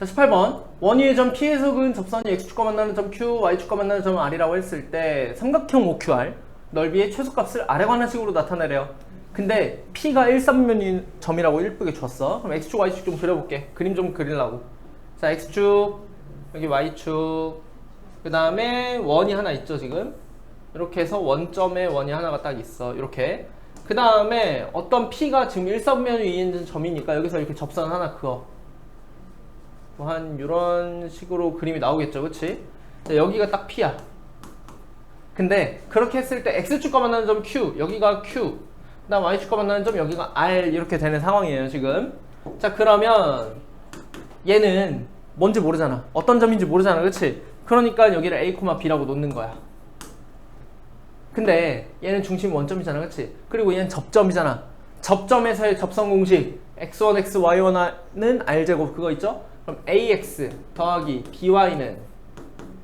자, 18번. 원위의 점 P에서 그은 접선이 X축과 만나는 점 Q, Y축과 만나는 점 R이라고 했을 때 삼각형 OQR 넓이의 최소값을 아래 관한 식으로 나타내래요. 근데 P가 1, 3면인 점이라고 예쁘게 줬어. 그럼 X축, Y축 좀 그려볼게. 그림 좀 그리려고. 자, X축, 여기 Y축, 그 다음에 원이 하나 있죠, 지금? 이렇게 해서 원점에 원이 하나가 딱 있어. 이렇게. 그 다음에 어떤 P가 지금 1, 3면이 있는 점이니까 여기서 이렇게 접선 하나 그어. 뭐 한 이런 식으로 그림이 나오겠죠 그치? 자, 여기가 딱 P야 근데 그렇게 했을 때 X축과 만나는 점 Q 여기가 Q 그 다음 Y축과 만나는 점 여기가 R 이렇게 되는 상황이에요 지금 자 그러면 얘는 뭔지 모르잖아 어떤 점인지 모르잖아 그치? 그러니까 여기를 A, B라고 놓는 거야 근데 얘는 중심 원점이잖아 그치? 그리고 얘는 접점이잖아 접점에서의 접선 공식 x1, x, y1은 r제곱 그거 있죠? 그럼 ax 더하기 by는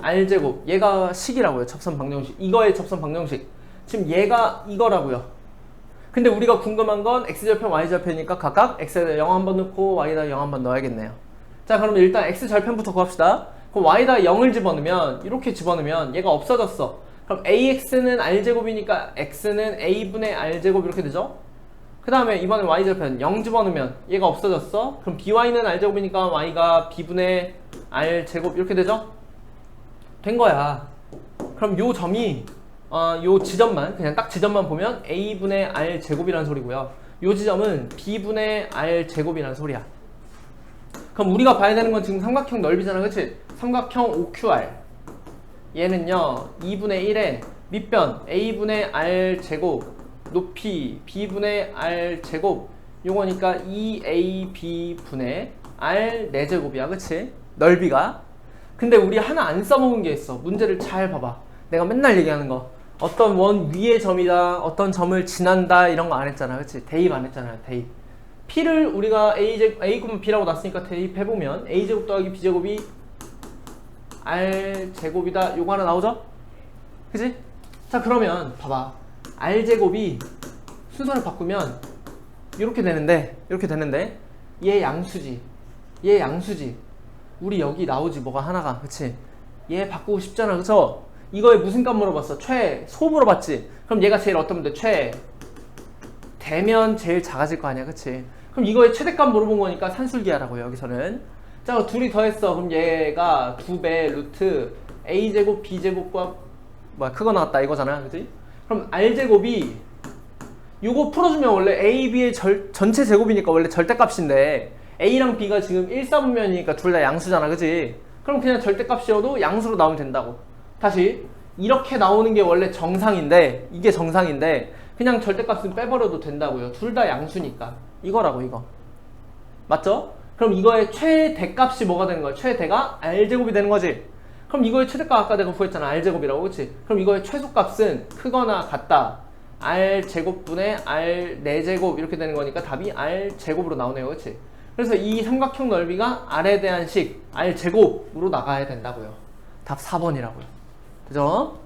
r제곱 얘가 식이라고요 접선 방정식. 이거의 접선 방정식. 지금 얘가 이거라고요. 근데 우리가 궁금한 건 x절편 y절편이니까 각각 x에다 0 한 번 넣고 y에다 0 한 번 넣어야겠네요. 자 그럼 일단 x절편부터 구합시다. 그럼 y에다 0을 집어넣으면 이렇게 집어넣으면 얘가 없어졌어. 그럼 ax는 r제곱이니까 x는 a분의 r제곱 이렇게 되죠 그 다음에 이번에 y절편 0 집어넣으면 얘가 없어졌어? 그럼 by는 r제곱이니까 y가 b분의 r제곱 이렇게 되죠? 된 거야. 그럼 요 점이 어, 요 지점만 그냥 딱 지점만 보면 a분의 r제곱이라는 소리고요. 요 지점은 b분의 r제곱이라는 소리야. 그럼 우리가 봐야 되는 건 지금 삼각형 넓이잖아 그치? 삼각형 OQR 얘는요 2분의 1에 밑변 a분의 r제곱 높이 b분의 r 제곱. 요거니까 2ab 분의 r 4제곱이야. 그치? 넓이가. 근데 우리 하나 안 써먹은 게 있어. 문제를 잘 봐봐. 내가 맨날 얘기하는 거. 어떤 원 위의 점이다. 어떤 점을 지난다. 이런 거 안 했잖아. 그치? 대입 안 했잖아. 대입. P를 우리가 a, a b라고 놨으니까 대입해보면 a제곱 더하기 b제곱이 r 제곱이다. 요거 하나 나오죠? 그치? 자 그러면 봐봐 r제곱이 순서를 바꾸면 이렇게 되는데 이렇게 되는데 얘 양수지 얘 양수지. 우리 여기 나오지 뭐가 하나가 그치? 얘 바꾸고 싶잖아. 그쵸 이거에 무슨 값 물어봤어? 최소 물어봤지? 그럼 얘가 제일 어떤 문제? 최. 대면 제일 작아질 거 아니야 그치? 그럼 이거의 최대값 물어본 거니까 산술기하라고요 여기서는. 자 둘이 더했어. 그럼 얘가 두배 루트 a제곱 b제곱과 뭐야 크거 나왔다. 이거잖아. 그치 그럼 r제곱이 요거 풀어주면 원래 a, b의 절, 전체 제곱이니까 원래 절대값인데 a랑 b가 지금 1, 4분면이니까 둘 다 양수잖아 그치? 그럼 그냥 절대값이어도 양수로 나오면 된다고. 다시 이렇게 나오는 게 원래 정상인데 이게 정상인데 그냥 절대값은 빼버려도 된다고요. 둘 다 양수니까. 이거라고 이거. 맞죠? 그럼 이거의 최대값이 뭐가 되는 거야? 최대가 r제곱이 되는 거지 그럼 이거의 최대값 아까 내가 구했잖아 r제곱이라고 그치? 그럼 이거의 최소값은 크거나 같다 r제곱분의 r 4제곱 이렇게 되는 거니까 답이 r제곱으로 나오네요 그치? 그래서 이 삼각형 넓이가 r에 대한 식 r제곱으로 나가야 된다고요 답 4번이라고요 그죠?